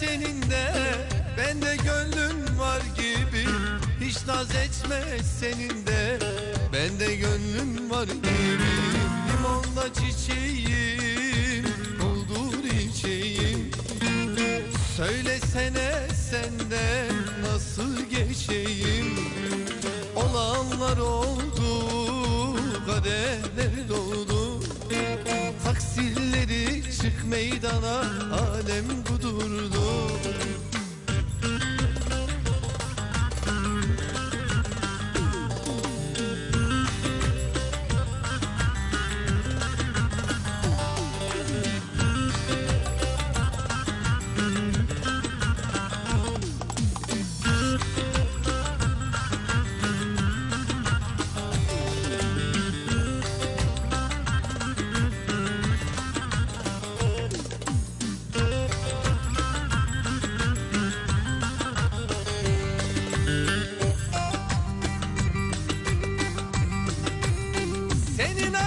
senin de Bende gönlün var gibi. Hiç naz etme senin de Bende gönlün var gibi. Limonda çiçeğim Doldur içeyim. Söylesene senden nasıl geçeyim? Olanlar oldu Kaderler doldu. Taksilleri meydana Alem kudurdu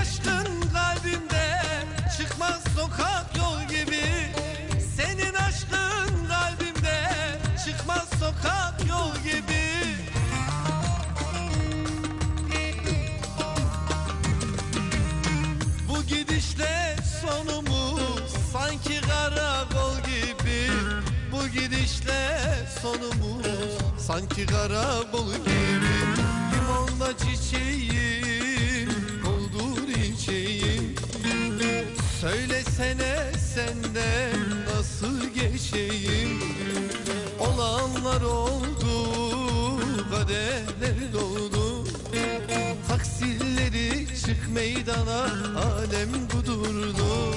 aşkın kalbimde çıkmaz sokak yol gibi. Senin aşkın kalbimde çıkmaz sokak yol gibi. Bu gidişle sonumuz sanki karakol gibi. Bu gidişle sonumuz sanki karakol gibi. Limonda çiçeğim sene senden nasıl geçeyim? Olanlar oldu kaderler doldu. Taksilleri çık meydana alem kudurdu.